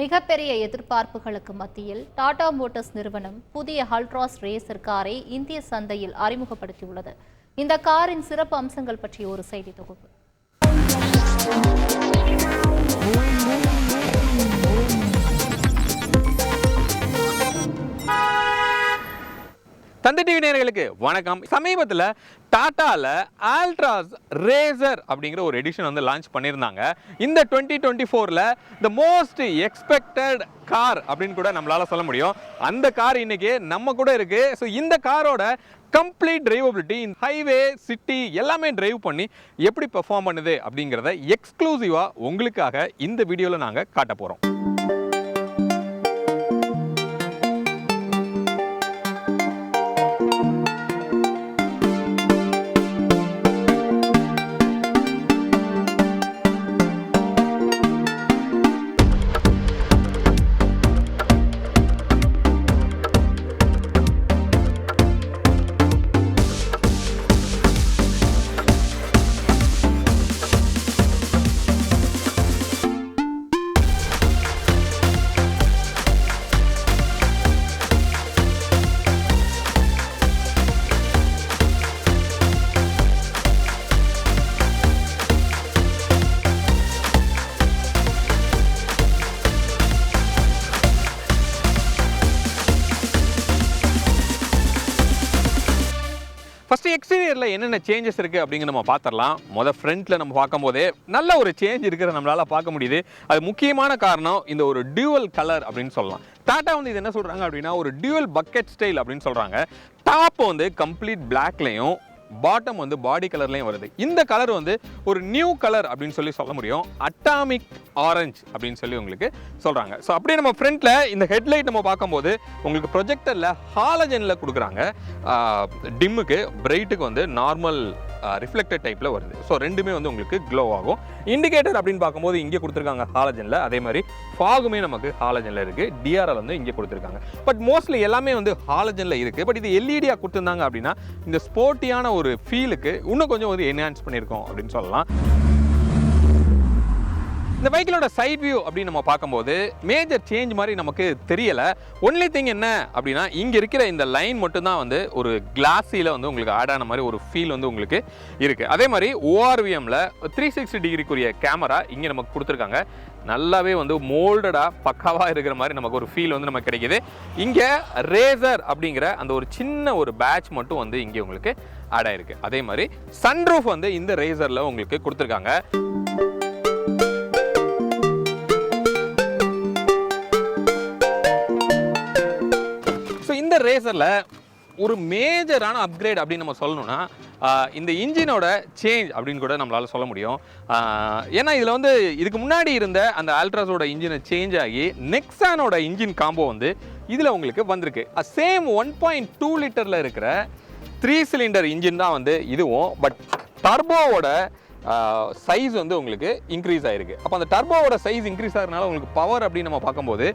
மிகப்பெரிய எதிர்பார்ப்புகளுக்கு மத்தியில் டாடா மோட்டார்ஸ் நிறுவனம் புதிய ஹல்ட்ராஸ் ரேசர் காரை இந்திய சந்தையில் அறிமுகப்படுத்தியுள்ளது. இந்த காரின் சிறப்பு அம்சங்கள் பற்றிய ஒரு செய்தி தொகுப்பு. தந்தை டிவி நேர்களுக்கு வணக்கம். சமீபத்தில் டாட்டால ஆல்ட்ராஸ் ரேசர் அப்படிங்கிற ஒரு எடிஷன் வந்து லான்ச் பண்ணியிருந்தாங்க. இந்த டுவெண்ட்டி டுவெண்ட்டி ஃபோரில் த மோஸ்ட் எக்ஸ்பெக்டட் கார் அப்படின்னு கூட நம்மளால சொல்ல முடியும். அந்த கார் இன்றைக்கி நம்ம கூட இருக்கு. ஸோ இந்த காரோட கம்ப்ளீட் டிரைவபிலிட்டி ஹைவே சிட்டி எல்லாமே டிரைவ் பண்ணி எப்படி பெர்ஃபார்ம் பண்ணுது அப்படிங்கிறத எக்ஸ்க்ளூசிவாக உங்களுக்காக இந்த வீடியோவில் நாங்கள் காட்ட போகிறோம் ஃபஸ்ட்டு எக்ஸ்டீரியரில் என்னென்ன சேஞ்சஸ் இருக்குது அப்படிங்கிற நம்ம பார்த்துடலாம் மொதல் ஃப்ரண்ட்டில் நம்ம பார்க்கும்போதே நல்ல ஒரு சேஞ்ச் இருக்கிற நம்மளால் பார்க்க முடியுது. அது முக்கியமான காரணம் இந்த ஒரு டியூவல் கலர் அப்படின்னு சொல்லலாம். டாட்டா வந்து இது என்ன சொல்கிறாங்க அப்படின்னா ஒரு டியூவல் பக்கெட் ஸ்டைல் அப்படின்னு சொல்கிறாங்க டாப் வந்து கம்ப்ளீட் பிளாக்லையும் பாட்டம் வந்து பாடி கலர்லையும் வருது. இந்த கலர் வந்து ஒரு நியூ கலர் அப்படின்னு சொல்லி சொல்ல முடியும். அட்டாமிக் ஆரஞ்சு அப்படின்னு சொல்லி உங்களுக்கு சொல்கிறாங்க ஸோ அப்படியே நம்ம ஃப்ரண்ட்டில் இந்த ஹெட்லைட் நம்ம பார்க்கும்போது உங்களுக்கு ப்ரொஜெக்டரில் ஹாலஜனில் கொடுக்குறாங்க. டிம்முக்கு பிரைட்டுக்கு வந்து நார்மல் ரிஃப்ளெக்டட் டைப்பில் வருது. ஸோ ரெண்டுமே வந்து உங்களுக்கு க்ளோ ஆகும். இண்டிகேட்டர் அப்படின்னு பார்க்கும்போது இங்கே கொடுத்துருக்காங்க ஹாலஜனில் அதே மாதிரி ஃபாகுமே நமக்கு ஹாலஜனில் இருக்குது டிஆர்எல் வந்து இங்கே கொடுத்துருக்காங்க. பட் மோஸ்ட்லி எல்லாமே வந்து ஹாலஜனில் இருக்குது பட் இது எல்இடியாக கொடுத்துருந்தாங்க அப்படின்னா இந்த ஸ்போர்ட்டியான ஒரு ஃபீலுக்கு இன்னும் கொஞ்சம் வந்து என்ஹான்ஸ் பண்ணியிருக்கோம் அப்படின்னு சொல்லலாம். இந்த பைக்கிலோட சைட் வியூ அப்படின்னு நம்ம பார்க்கும்போது மேஜர் சேஞ்ச் மாதிரி நமக்கு தெரியலை. ஒன்லி திங் என்ன அப்படின்னா இங்கே இருக்கிற இந்த லைன் மட்டும்தான் வந்து ஒரு கிளாஸியில் வந்து உங்களுக்கு ஆட் ஆன மாதிரி ஒரு ஃபீல் வந்து உங்களுக்கு இருக்குது அதே மாதிரி ஓஆர்விஎம்மில் த்ரீ சிக்ஸ்டி டிகிரிக்குரிய கேமரா இங்கே நமக்கு கொடுத்துருக்காங்க. நல்லாவே வந்து மோல்டடாக பக்காவாக இருக்கிற மாதிரி நமக்கு ஒரு ஃபீல் வந்து நமக்கு கிடைக்கிது. இங்கே ரேசர் அப்படிங்கிற அந்த ஒரு சின்ன ஒரு பேட்ச் மட்டும் வந்து இங்கே உங்களுக்கு ஆட் ஆயிருக்கு. அதே மாதிரி சன்ரூஃப் வந்து இந்த ரேசரில் உங்களுக்கு கொடுத்துருக்காங்க. ரேசரில் ஒரு மேஜரான அப்கிரேட் அப்படின்னு நம்ம சொல்லணும்னா இந்த இன்ஜினோட சேஞ்ச் அப்படின்னு கூட நம்மளால் சொல்ல முடியும். ஏன்னா இதில் வந்து இதுக்கு முன்னாடி இருந்த அந்த ஆல்ட்ராஸோட இன்ஜினை சேஞ்ச் ஆகி நெக்ஸானோட இன்ஜின் காம்போ வந்து இதில் உங்களுக்கு வந்திருக்கு. சேம் ஒன் பாயிண்ட் டூ லிட்டரில் இருக்கிற த்ரீ சிலிண்டர் இன்ஜின் தான் வந்து இதுவும் பட் டர்போவோட சைஸ் வந்து உங்களுக்கு இன்க்ரீஸ் ஆயிருக்கு. அப்போ அந்த டர்போவோட சைஸ் இன்க்ரீஸ் ஆகிறதுனால உங்களுக்கு பவர் அப்படின்னு நம்ம பார்க்கும்போது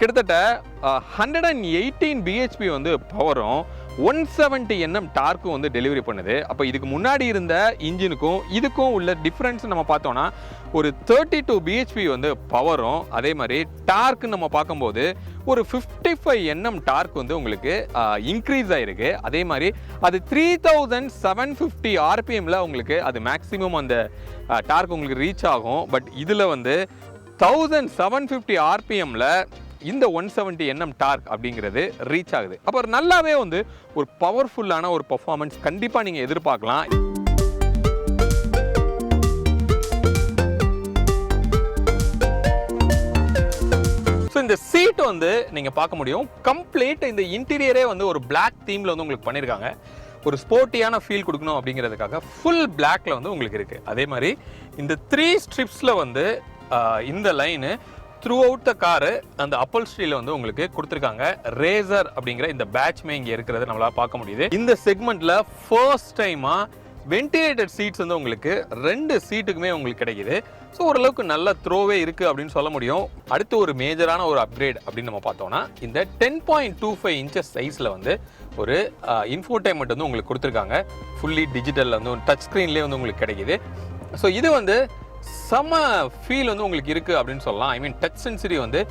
கிட்டத்தட்ட ஹண்ட்ரட் அண்ட் எயிட்டீன் பிஹெச்பி வந்து பவரும் ஒன் செவன்ட்டி என்எம் டார்க்கும் வந்து டெலிவரி பண்ணுது. அப்போ இதுக்கு முன்னாடி இருந்த இன்ஜினுக்கும் இதுக்கும் உள்ள டிஃப்ரென்ஸ் நம்ம பார்த்தோம்னா ஒரு தேர்ட்டி டூ பிஹெச்பி வந்து பவரும் அதே மாதிரி டார்க்கு நம்ம பார்க்கும்போது ஒரு ஃபிஃப்டி ஃபைவ் என்எம் டார்க் வந்து உங்களுக்கு இன்க்ரீஸ் ஆகிருக்கு அதே மாதிரி அது த்ரீ தௌசண்ட் செவன் ஃபிஃப்டி ஆர்பிஎம்மில் உங்களுக்கு அது மேக்ஸிமம் அந்த டார்க் உங்களுக்கு ரீச் ஆகும். பட் இதில் வந்து தௌசண்ட் செவன் ஃபிஃப்டி ஆர்பிஎம்மில் இந்த ஒன் செவன்ட்டி என்எம் டார்க் அப்படிங்கிறது ரீச் ஆகுது. அப்போ நல்லாவே வந்து ஒரு பவர்ஃபுல்லான ஒரு பர்ஃபார்மன்ஸ் கண்டிப்பாக நீங்கள் எதிர்பார்க்கலாம். ஸோ இந்த சீட் வந்து நீங்கள் பார்க்க முடியும். கம்ப்ளீட் இந்த இன்டீரியரே வந்து ஒரு பிளாக் தீமில் வந்து உங்களுக்கு பண்ணியிருக்காங்க ஒரு ஸ்போர்ட்டியான ஃபீல் கொடுக்கணும் அப்படிங்கிறதுக்காக ஃபுல் பிளாக்ல வந்து உங்களுக்கு இருக்கு. அதே மாதிரி இந்த த்ரீ ஸ்ட்ரிப்ஸில் வந்து இந்த line throughout the car அந்த அப்பல் ஸ்ட்ரீல வந்து உங்களுக்கு கொடுத்துருக்காங்க ரேசர் அப்படிங்கிற இந்த பேட்ச்மே இங்கே இருக்கிறத நம்மளால் பார்க்க முடியுது. இந்த செக்மெண்ட்ல ஃபர்ஸ்ட் டைமா வென்டிலேட்டட் சீட்ஸ் வந்து உங்களுக்கு ரெண்டு சீட்டுக்குமே உங்களுக்கு கிடைக்குது. ஸோ ஓரளவுக்கு நல்ல த்ரோவே இருக்கு அப்படின்னு சொல்ல முடியும். அடுத்து ஒரு மேஜரான ஒரு அப்கிரேட் அப்படின்னு நம்ம பார்த்தோம்னா இந்த ten point two five inches சைஸில் வந்து ஒரு இன்ஃபோடைன்மெண்ட் வந்து உங்களுக்கு கொடுத்துருக்காங்க. ஃபுல்லி டிஜிட்டலில் வந்து டச் ஸ்க்ரீன்லேயே வந்து உங்களுக்கு கிடைக்குது. ஸோ இது வந்து செம ஃபீல் வந்து உங்களுக்கு இருக்குது அப்படின்னு சொல்லலாம். ஐ மீன் டச் சென்சிட்டி வந்து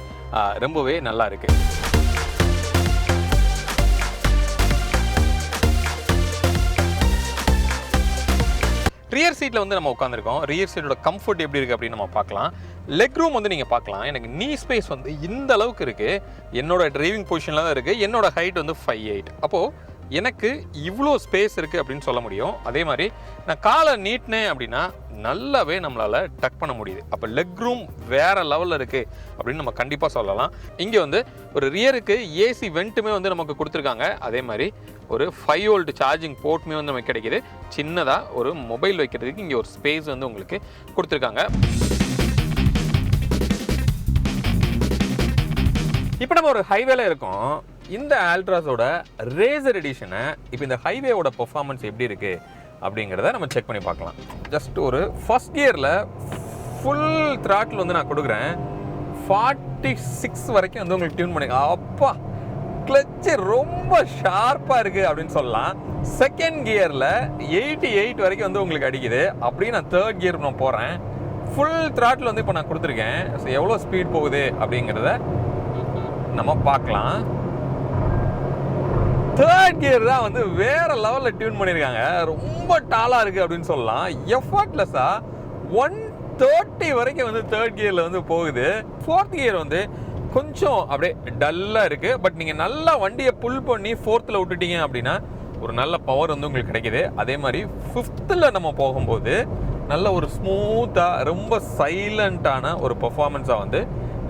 ரொம்பவே நல்லா இருக்கு. ரியர் சீட்டில் வந்து நம்ம உட்காந்துருக்கோம் ரியர் சீட்டோட கம்ஃபர்ட் எப்படி இருக்குது அப்படின்னு நம்ம பார்க்கலாம். லெக் ரூம் வந்து நீங்கள் பார்க்கலாம். எனக்கு நீ ஸ்பேஸ் வந்து இந்த அளவுக்கு இருக்குது என்னோட டிரைவிங் பொசிஷனில் தான் இருக்குது என்னோட ஹைட் வந்து ஃபைவ் எயிட் அப்போது எனக்கு இவ்வளோ ஸ்பேஸ் இருக்குது அப்படின்னு சொல்ல முடியும். அதே மாதிரி நான் காலை நீட்டினேன் அப்படின்னா நல்லாவே நம்மளால் டக் பண்ண முடியுது. அப்போ லெக் ரூம் வேறு லெவலில் இருக்குது அப்படின்னு நம்ம கண்டிப்பாக சொல்லலாம். இங்கே வந்து ஒரு ரியருக்கு ஏசி வெண்ட்டுமே வந்து நமக்கு கொடுத்துருக்காங்க. அதே மாதிரி ஒரு ஃபைவ் வோல்ட் சார்ஜிங் போர்ட்டுமே வந்து நமக்கு கிடைக்கிது. சின்னதாக ஒரு மொபைல் வைக்கிறதுக்கு இங்கே ஒரு ஸ்பேஸ் வந்து உங்களுக்கு கொடுத்துருக்காங்க. இப்போ நம்ம ஒரு ஹைவேல இருக்கோம். இந்த ஆல்ட்ராஸோட ரேசர் எடிஷனை இப்போ இந்த ஹைவேவோட பெர்ஃபார்மன்ஸ் எப்படி இருக்குது அப்படிங்கிறத நம்ம செக் பண்ணி பார்க்கலாம். ஜஸ்ட் ஒரு ஃபஸ்ட் கியரில் ஃபுல் த்ராட்டில் வந்து நான் கொடுக்குறேன். ஃபார்ட்டி சிக்ஸ் வரைக்கும் வந்து உங்களுக்கு டியூன் பண்ணி அப்பா கிளச்சு ரொம்ப ஷார்ப்பாக இருக்குது அப்படின்னு சொல்லலாம். செகண்ட் கியரில் எயிட்டி எயிட் வரைக்கும் வந்து உங்களுக்கு அடிக்குது. அப்படியே நான் தேர்ட் கியர் நான் போகிறேன் ஃபுல் த்ராட்டில் வந்து இப்போ நான் கொடுத்துருக்கேன். ஸோ எவ்வளோ ஸ்பீட் போகுது அப்படிங்கிறத நம்ம பார்க்கலாம். தேர்ட் கியர் தான் வந்து வேற லெவலில் டியூன் பண்ணியிருக்காங்க ரொம்ப டாலாக இருக்குது அப்படின்னு சொல்லலாம். எஃபர்ட்லெஸ்ஸாக ஒன் தேர்ட்டி வரைக்கும் வந்து தேர்ட் கியரில் வந்து போகுது. ஃபோர்த் கியர் வந்து கொஞ்சம் அப்படியே டல்லாக இருக்குது பட் நீங்கள் நல்லா வண்டியை புல் பண்ணி ஃபோர்த்தில் விட்டுட்டீங்க அப்படின்னா ஒரு நல்ல பவர் வந்து உங்களுக்கு கிடைக்கிது. அதே மாதிரி ஃபிஃப்த்தில் நம்ம போகும்போது நல்ல ஒரு ஸ்மூத்தாக ரொம்ப சைலண்ட்டான ஒரு பர்ஃபார்மன்ஸாக வந்து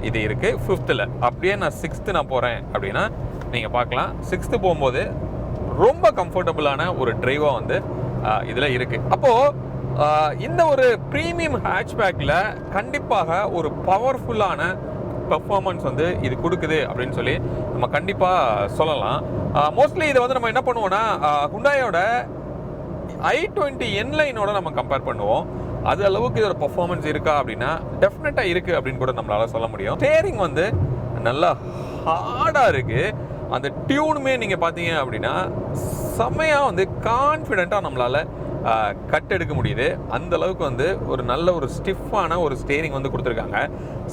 இது இருக்குது ஃபிஃப்த்தில் அப்படியே நான் சிக்ஸ்த்து நான் போகிறேன் அப்படின்னா நீங்கள் பார்க்கலாம். சிக்ஸ்த்து போகும்போது ரொம்ப கம்ஃபர்டபுளான ஒரு ட்ரைவாக வந்து இதில் இருக்குது அப்போது இந்த ஒரு ப்ரீமியம் ஹேட்ச்பேக்கில் கண்டிப்பாக ஒரு பவர்ஃபுல்லான பெர்ஃபார்மன்ஸ் வந்து இது கொடுக்குது அப்படின்னு சொல்லி நம்ம கண்டிப்பாக சொல்லலாம். மோஸ்ட்லி இதை வந்து நம்ம என்ன பண்ணுவோம்னா ஹுண்டாயோட ஐ டுவெண்ட்டி என்லைனோட நம்ம கம்பேர் பண்ணுவோம். அது அளவுக்கு இதோட பர்ஃபார்மன்ஸ் இருக்கா அப்படின்னா டெஃபினட்டாக இருக்குது அப்படின்னு கூட நம்மளால் சொல்ல முடியும். ஸ்டேரிங் வந்து நல்லா ஹார்டாக இருக்குது அந்த டியூனுமே நீங்கள் பார்த்தீங்க அப்படின்னா செம்மையாக வந்து கான்ஃபிடெண்ட்டாக நம்மளால கட் எடுக்க முடியுது. அந்த அளவுக்கு வந்து ஒரு நல்ல ஒரு ஸ்டிஃபான ஒரு ஸ்டேரிங் வந்து கொடுத்துருக்காங்க.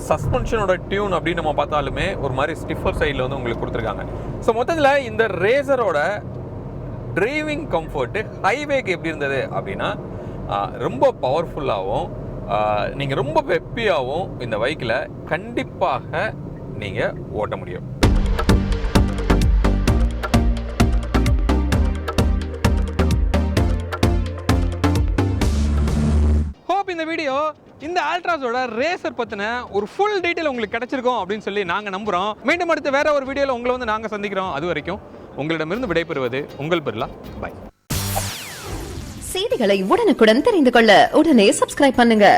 சஸ்பென்ஷனோட டியூன் அப்படின்னு நம்ம பார்த்தாலுமே ஒரு மாதிரி ஸ்டிஃபர் சைடில் வந்து உங்களுக்கு கொடுத்துருக்காங்க. ஸோ மொத்தத்தில் இந்த ரேசரோட டிரைவிங் கம்ஃபர்ட்டு ஹைவேக்கு எப்படி இருந்தது அப்படின்னா ரொம்ப பவர்ஃபுல்லாகவும் நீங்கள் ரொம்ப வெப்பியாகவும் இந்த பைக்கில் கண்டிப்பாக நீங்கள் ஓட்ட முடியும். இந்த வீடியோ இந்த ஆல்ட்ராஸோட ரேசர் பற்றின ஒரு ஃபுல் டீட்டெயில் உங்களுக்கு கிடைச்சிருக்கும் அப்படின்னு சொல்லி நாங்கள் நம்புகிறோம் மீண்டும் அடுத்து வேற ஒரு வீடியோவில் உங்களை வந்து நாங்கள் சந்திக்கிறோம். அது வரைக்கும் உங்களிடமிருந்து விடைபெறுவது உங்கள் பிர்லா. பை செய்திகளை உடனுக்குடன் தெரிந்து கொள்ள உடனே சப்ஸ்கிரைப் பண்ணுங்க.